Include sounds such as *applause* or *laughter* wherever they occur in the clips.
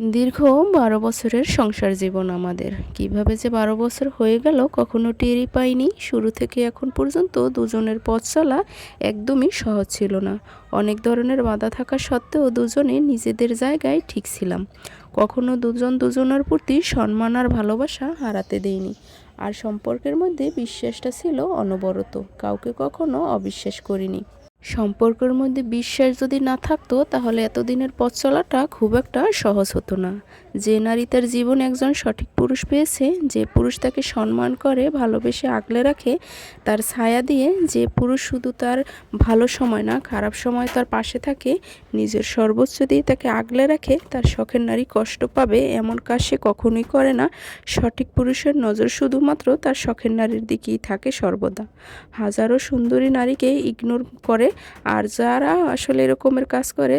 দীর্ঘ বারো বছরের সংসার জীবন আমাদের। কীভাবে যে বারো বছর হয়ে গেল কখনো টেরই পাইনি। শুরু থেকে এখন পর্যন্ত দুজনের পথ চলা একদমই সহজ ছিল না। অনেক ধরনের বাধা থাকা সত্ত্বেও দুজনে নিজেদের জায়গায় ঠিক ছিলাম। কখনো দুজন দুজনের প্রতি সম্মান আর ভালোবাসা হারাতে দেইনি। আর সম্পর্কের মধ্যে বিশ্বাসটা ছিল অনবরত। কাউকে কখনো অবিশ্বাস করিনি। সম্পর্কের মধ্যে বিশ্বাস যদি না থাকতো, তাহলে এতদিনের পথ চলাটা খুব একটা সহজ হতো না। যে নারী তার জীবন একজন সঠিক পুরুষ পেয়েছে, যে পুরুষ তাকে সম্মান করে, ভালোবেসে আগলে রাখে, তার ছায়া দিয়ে যে পুরুষ শুধু তার ভালো সময় না, খারাপ সময় তার পাশে থাকে, নিজের সর্বোচ্চ দিয়ে তাকে আগলে রাখে, তার শখের নারী কষ্ট পাবে, এমন কাজ সে কখনোই করে না। সঠিক পুরুষের নজর শুধুমাত্র তার শখের নারীর দিকেই থাকে সর্বদা। হাজারো সুন্দরী নারীকে ইগনোর করে আর যারা আসলে এরকমের কাজ করে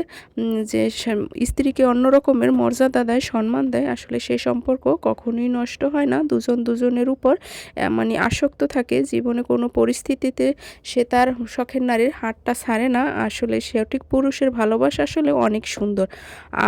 যে স্ত্রীকে অন্য রকমের মর্যাদা দেয়, সম্মান দেয়, আসলে সেই সম্পর্ক কখনোই নষ্ট হয় না। দুজন দুজনের উপর মানে আসক্ত থাকে। জীবনে কোনো পরিস্থিতিতে সে তার শখের নারীর হাতটা ছাড়ে না। আসলে সঠিক পুরুষের ভালোবাসা আসলে অনেক সুন্দর।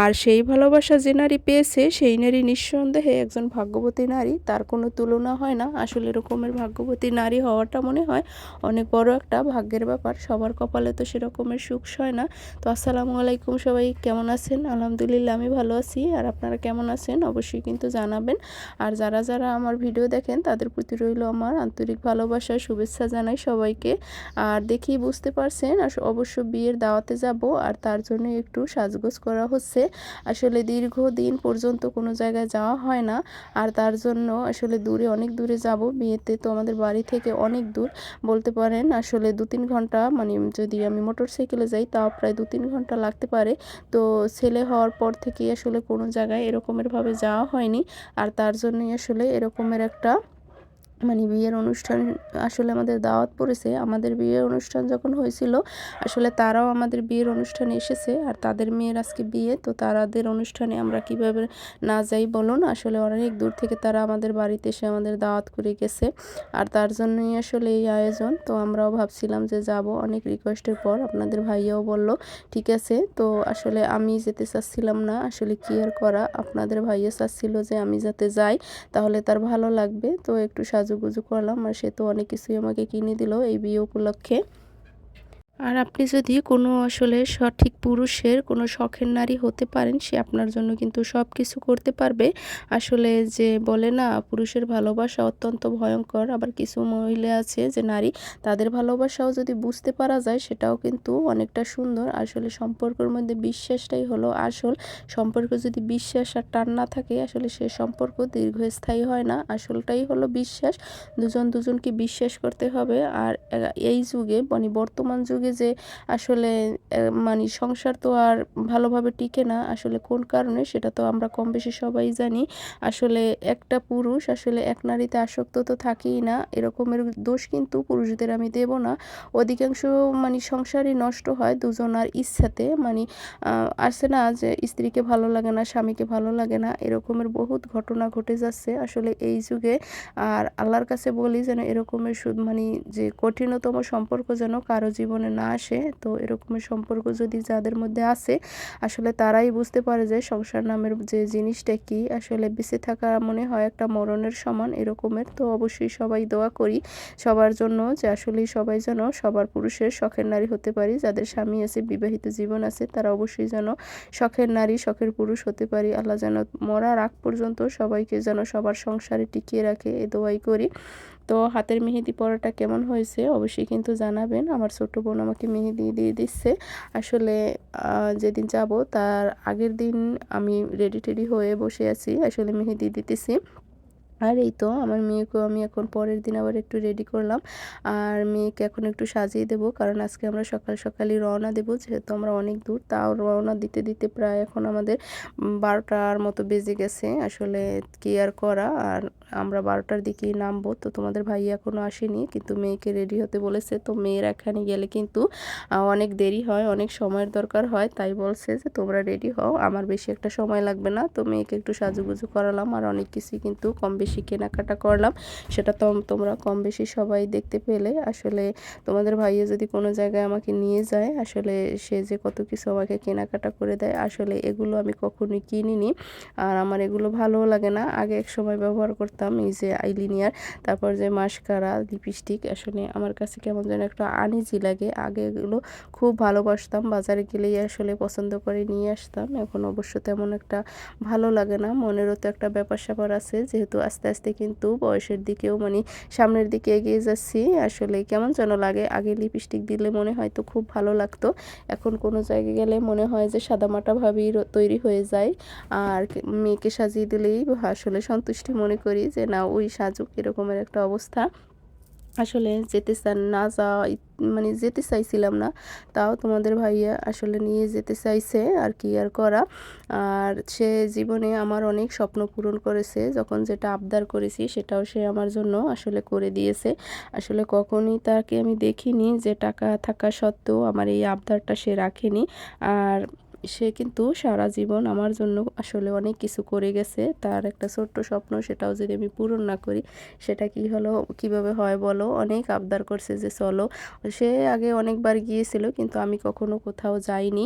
আর সেই ভালোবাসা যে নারী পেয়েছে, সেই নারী নিঃসন্দেহে একজন ভাগ্যবতী নারী। তার কোনো তুলনা হয় না। আসলে এরকমের ভাগ্যবতী নারী হওয়াটা মনে হয় অনেক বড় একটা ভাগ্যের ব্যাপার। সবার কপালে তো সেরকমের সুখ হয় না। তো আসসালামু আলাইকুম সবাই, কেমন আছেন? আলহামদুলিল্লাহ, আমি ভালো আছি। আর আপনারা কেমন আছেন? অবশ্যই কিন্তু জানাবেন। আর যারা যারা আমার ভিডিও দেখেন, তাদের প্রতি রইল আমার আন্তরিক ভালোবাসা, শুভেচ্ছা জানাই সবাইকে। আর দেখি বুঝতে পারছেন, আস- অবশ্য বিয়ের দাওয়াতে যাব, আর তার জন্য একটু সাজগোজ করা হচ্ছে। আসলে দীর্ঘ দিন পর্যন্ত কোনো জায়গায় যাওয়া হয় না। আর তার জন্য আসলে দূরে অনেক দূরে যাব। বিয়েতে তো আমাদের বাড়ি থেকে অনেক দূর। বলতে পারেন আসলে দু তিন ঘণ্টা মানে যদি আমি মোটর সাইকেলে যাই, তাও প্রায় দু তিন ঘণ্টা লাগতে পারে। তো ছেলে হওয়ার পর থেকেই আসলে কোনো জায়গায় এরকমেরভাবে যাওয়া হয়নি। আর তার জন্যই আসলে এরকমের একটা মানে বিয়ের অনুষ্ঠান আসলে আমাদের দাওয়াত পড়েছে। আমাদের বিয়ের অনুষ্ঠান যখন হয়েছিল, আসলে তারাও আমাদের বিয়ের অনুষ্ঠানে এসেছে আর তাদের মেয়ের আজকে বিয়ে। তো তারাদের অনুষ্ঠানে আমরা কীভাবে না যাই বলুন, আসলে অনেক দূর থেকে তারা আমাদের বাড়িতে এসে আমাদের দাওয়াত করে গেছে আর তার জন্যই আসলে এই আয়োজন। তো আমরাও ভাবছিলাম যে যাব অনেক রিকোয়েস্টের পর, আপনাদের ভাইয়াও বলল, ঠিক আছে। তো আসলে আমি যেতে চাচ্ছিলাম না, আসলে কি আর করা? আপনাদের ভাইয়া চাচ্ছিল যে আমি যাতে যাই, তাহলে তার ভালো লাগবে। তো একটু সাজুগুজু করলাম আর সে তো অনেক কিছুই আমাকে কিনে দিল এই বিয়ে উপলক্ষে। আর আপনি যদি কোনো আসলে সঠিক পুরুষের কোনো শখের নারী হতে পারেন, সে আপনার জন্য কিন্তু সব কিছু করতে পারবে। আসলে যে বলে না, পুরুষের ভালোবাসা অত্যন্ত ভয়ঙ্কর। আবার কিছু মহিলা আছে যে নারী, তাদের ভালোবাসাও যদি বুঝতে পারা যায়, সেটাও কিন্তু অনেকটা সুন্দর। আসলে সম্পর্কের মধ্যে বিশ্বাসটাই হলো আসল। সম্পর্ক যদি বিশ্বাস আর টান না থাকে, আসলে সে সম্পর্ক দীর্ঘস্থায়ী হয় না। আসলটাই হলো বিশ্বাস। দুজন দুজনকে বিশ্বাস করতে হবে। আর এই যুগে মানে বর্তমান যুগে যে আসলে মানে সংসার তো আর ভালোভাবে টিকে না। আসলে কোন কারণে সেটা তো আমরা কম বেশি সবাই জানি। আসলে একটা পুরুষ, আসলে এক নারীতে আসক্ত তো থাকেই না। এরকমের দোষ কিন্তু পুরুষদের আমি দেব না। অধিকাংশ মানে সংসারই নষ্ট হয় দুজনার ইচ্ছাতে। মানে আসে না যে স্ত্রীকে ভালো লাগে না, স্বামীকে ভালো লাগে না। এরকমের বহুত ঘটনা ঘটে যাচ্ছে আসলে এই যুগে। আর আল্লাহর কাছে বলি যেন এরকমের মানে যে কঠিনতম সম্পর্ক যেন কারও জীবনে না আসে, তো এরকমের সম্পর্ক যদি যাদের মধ্যে আছে, আসলে তারাই বুঝতে পারে যে সংসার নামের যে জিনিসটা কি। আসলে বেঁচে থাকা মনে হয় একটা মরণের সমান এরকমের, তো অবশ্যই সবাই দোয়া করি সবার জন্য যে আসলেই সবাই যেন সবার পুরুষের শখের নারী হতে পারি, যাদের স্বামী আছে, বিবাহিত জীবন আছে, তারা অবশ্যই যেন শখের নারী, শখের পুরুষ হতে পারি। আল্লাহ যেন মরার আগ পর্যন্ত সবাইকে যেন সবার সংসারে টিকিয়ে রাখে, এ দোয়াই করি। তো হাতের মেহেদি পরাটা কেমন হয়েছে অবশ্যই কিন্তু জানাবেন। আমার ছোট বোন আমাকে মেহেদি দিয়ে দিচ্ছে। আসলে যেদিন যাব তার আগের দিন আমি রেডি টেডি হয়ে বসে আছি। আসলে মেহেদি দিতেছি। আর এই তো আমার মেয়েকেও আমি এখন পরের দিন আবার একটু রেডি করলাম। আর মেয়েকে এখন একটু সাজিয়ে দেবো, কারণ আজকে আমরা সকাল সকালই রওনা দেবো, যেহেতু আমরা অনেক দূর, তাও রওনা দিতে দিতে প্রায় এখন আমাদের বারোটার মতো বেজে গেছে। আসলে কি আর করা? আর আমরা বারোটার দিকেই নামবো, তো তোমাদের ভাই এখনও আসেনি, কিন্তু মেয়েকে রেডি হতে বলেছে, তো মেয়ের এখানে গেলে কিন্তু অনেক দেরি হয়, অনেক সময়ের দরকার হয়, তাই বলছে যে তোমরা রেডি হও, আমার বেশি একটা সময় লাগবে না, তো মেয়েকে একটু সাজুগুজু করালাম, আর অনেক কিছুই কিন্তু কম বেশি কেনাকাটা করলাম। সেটা তো তোমরা কম বেশি সবাই দেখতে পেলে। আসলে তোমাদের ভাইয়া যদি কোনো জায়গায় আমাকে নিয়ে যায়, আসলে সে যে কত কিছু আমাকে কেনাকাটা করে দেয়, আসলে এগুলো আমি কখনোই কিনিনি। আর আমার এগুলো ভালোও লাগে না। আগে এক সময় ব্যবহার করতাম এই যে আইলিনিয়ার তারপর যে মাস্কারা, লিপস্টিক, আসলে আমার কাছে কেমন যেন একটা আনিজি লাগে। আগে এগুলো খুব ভালোবাসতাম, বাজারে গেলেই আসলে পছন্দ করে নিয়ে আসতাম। এখন অবশ্য তেমন একটা ভালো লাগে না। মনেরও তো একটা ব্যাপার স্যাপার আছে, যেহেতু আস্তে আস্তে কিন্তু বয়সের দিকেও মানে সামনের দিকে এগিয়ে যাচ্ছি। আসলে কেমন যেন লাগে, আগে লিপস্টিক দিলে মনে হয় তো খুব ভালো লাগতো। এখন কোনো জায়গায় গেলে মনে হয় যে সাদামাটাভাবেই তৈরি হয়ে যায়। আর মেয়েকে সাজিয়ে দিলেই আসলে সন্তুষ্টি মনে করি যে না, ওই সাজুক এরকমের একটা অবস্থা। আসলে যেতে চান, না যাওয়া মানে যেতে চাইছিলাম না, তাও তোমাদের ভাইয়া আসলে নিয়ে যেতে চাইছে আর কি আর করা। আর সে জীবনে আমার অনেক স্বপ্ন পূরণ করেছে, যখন যেটা আবদার করেছি সেটাও সে আমার জন্য আসলে করে দিয়েছে। আসলে কখনই তাকে আমি দেখিনি যে টাকা থাকা সত্ত্বেও আমার এই আবদারটা সে রাখেনি। আর সে কিন্তু সারা জীবন আমার জন্য আসলে অনেক কিছু করে গেছে। তার একটা ছোট্ট স্বপ্ন, সেটাও যদি আমি পূরণ না করি, সেটা কি হলো, কীভাবে হয় বলো? অনেক আবদার করছে যে চলো। সে আগে অনেকবার গিয়েছিল, কিন্তু আমি কখনো কোথাও যাইনি।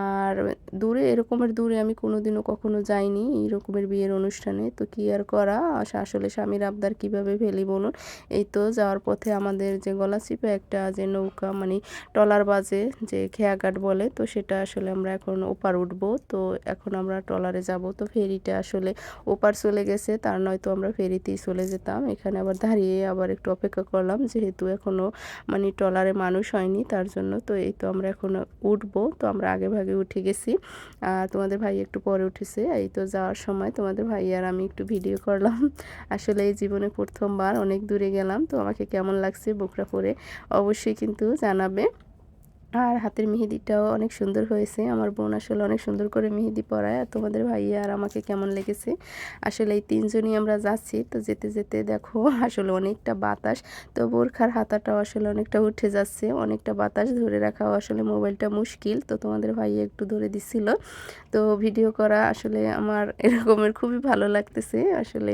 আর দূরে, এরকমের দূরে আমি কোনোদিনও কখনো যাইনি এই রকমের বিয়ের অনুষ্ঠানে। তো কি আর করা? আসলে স্বামীর আবদার কীভাবে ফেলি বলুন? এই তো যাওয়ার পথে আমাদের যে গলাচিপে একটা যে নৌকা মানে ট্রলার বাজে, যে খেয়াঘাট বলে, তো সেটা আসলে আমরা এখন ওপার উঠবো, তো এখন আমরা ট্রলারে যাব। তো ফেরিটা আসলে ওপার চলে গেছে, তার নয়তো আমরা ফেরিতেই চলে যেতাম। এখানে আবার দাঁড়িয়ে আবার একটু অপেক্ষা করলাম, যেহেতু এখনও মানে ট্রলারে মানুষ হয়নি, তার জন্য তো এই তো আমরা এখন উঠবো। তো আমরা আগে ভাগে উঠে গেছি। আর তোমাদের ভাই একটু পরে উঠেছে, এই তো যাওয়ার সময়। তোমাদের ভাই আর আমি একটু ভিডিও করলাম। *laughs* আসলে এই জীবনে প্রথমবার, অনেক দূরে গেলাম। তো আমাকে কেমন লাগছে, বুকরা পরে অবশ্যই কিন্তু জানাবে। আর হাতের মেহেদিটাও অনেক সুন্দর হয়েছে। আমার বোন আসলে অনেক সুন্দর করে মেহেদি পরায় আর তোমাদের ভাইয়া আর আমাকে কেমন লেগেছে? আসলে এই তিনজনই আমরা যাচ্ছি, তো যেতে যেতে দেখো *laughs* আসলে অনেকটা বাতাস। তো বোরখার হাতাটাও আসলে অনেকটা উঠে যাচ্ছে, অনেকটা বাতাস ধরে রাখাও আসলে মোবাইলটা মুশকিল। তো তোমাদের ভাইয়া একটু ধরে দিছিল। তো ভিডিও করা আসলে আমার *laughs* এরকমের খুবই ভালো লাগতেছে। আসলে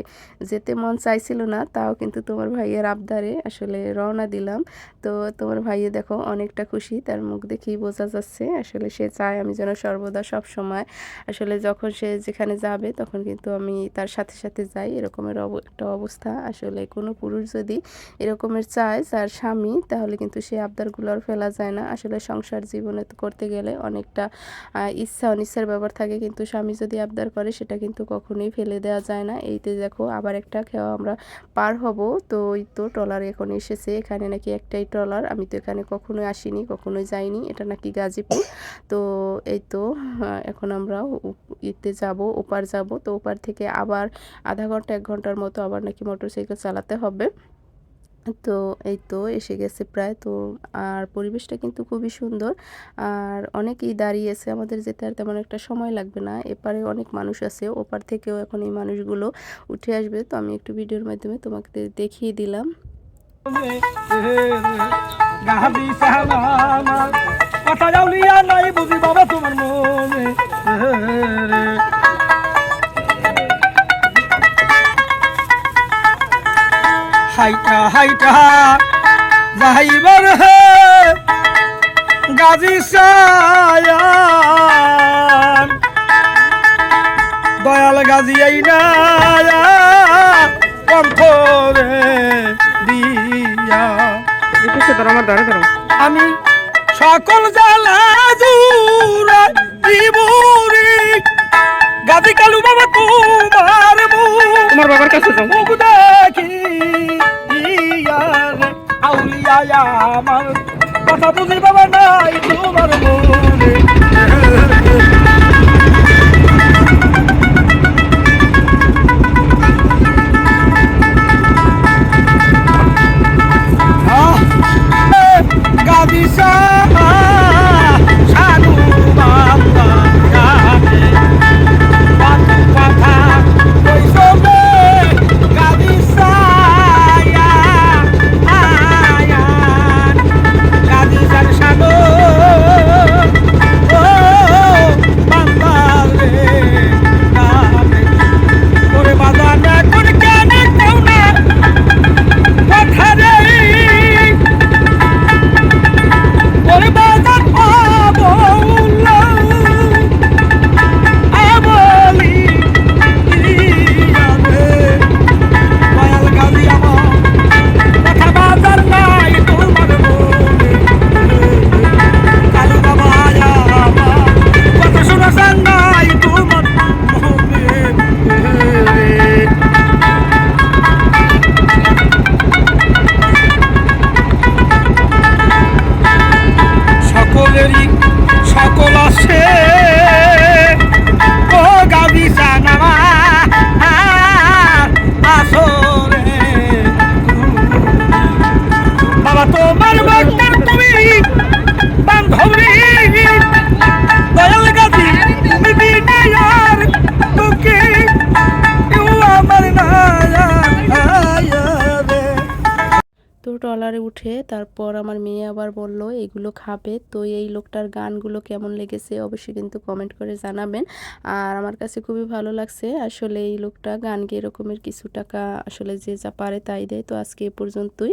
যেতে মন চাইছিল না, তাও কিন্তু তোমার ভাইয়ের আবদারে আসলে রওনা দিলাম। তো তোমার ভাইয়ে দেখো অনেকটা খুশি, তার মুখ দেখেই বোঝা যাচ্ছে, আসলে সে চায় আমি যেন সর্বদা সব সময় আসলে যখন সে যেখানে যাবে তখন কিন্তু আমি তার সাথে সাথে যাই, এরকমের একটা অবস্থা। আসলে কোনো পুরুষ যদি এরকমের চায় তার স্বামী, তাহলে কিন্তু সে আবদারগুলো আর ফেলা যায় না। আসলে সংসার জীবনে করতে গেলে অনেকটা ইচ্ছা, অনিচ্ছার ব্যাপার থাকে, কিন্তু স্বামী যদি আবদার করে সেটা কিন্তু কখনোই ফেলে দেওয়া যায় না। এইতে দেখো, আবার একটা খেয়া আমরা পার হব, তো ওই তো ট্রলার এখন এসেছে। এখানে নাকি একটাই ট্রলার, আমি তো এখানে কখনোই আসিনি, কখনোই যাইনি, এটা নাকি গাজীপুর। তো এই তো এখন আমরা ইতে যাব, ওপার যাব। তো ওপার থেকে আবার আধা ঘণ্টা, এক ঘণ্টার মতো আবার নাকি মোটরসাইকেল চালাতে হবে। তো এই তো, এসে গেছে প্রায়। তো আর পরিবেশটা কিন্তু খুবই সুন্দর। আর অনেকেই দাঁড়িয়েছে, আমাদের যেতে আর তেমন একটা সময় লাগবে না। এপারে অনেক মানুষ আছে, ওপার থেকেও এখন এই মানুষগুলো উঠে আসবে। তো আমি একটু ভিডিওর মাধ্যমে তোমাকে দেখিয়ে দিলাম। গাবি সালামা কথা যাউলিয়া নাই বুঝি বাবা তোমার মনে। হাইটা হাইটা, যাইবার হে, গাজী সায়ান। দয়াল গাজী আইনা কণ্ঠরে দিয়া আমি সকল জ্বালা জুরা দিবুরি গাদি কালু বাবা তোমার তোমার বাবার কাছে যাও। মুখ দেখি ইয়ার আউলিয়া আমার কথা বুঝি বাবা নাই তোমার মনে আসে। কালারে উঠে তারপর আমার মেয়ে আবার বলল, এগুলো খাবে? তো এই লোকটার গানগুলো কেমন লেগেছে অবশ্যই কিন্তু কমেন্ট করে জানাবেন। আর আমার কাছে খুবই ভালো লাগছে আসলে এই লোকটা গান গিয়ে এরকমের কিছু টাকা আসলে যে যা পারে তাই দেয়। তো আজকে এ পর্যন্তই।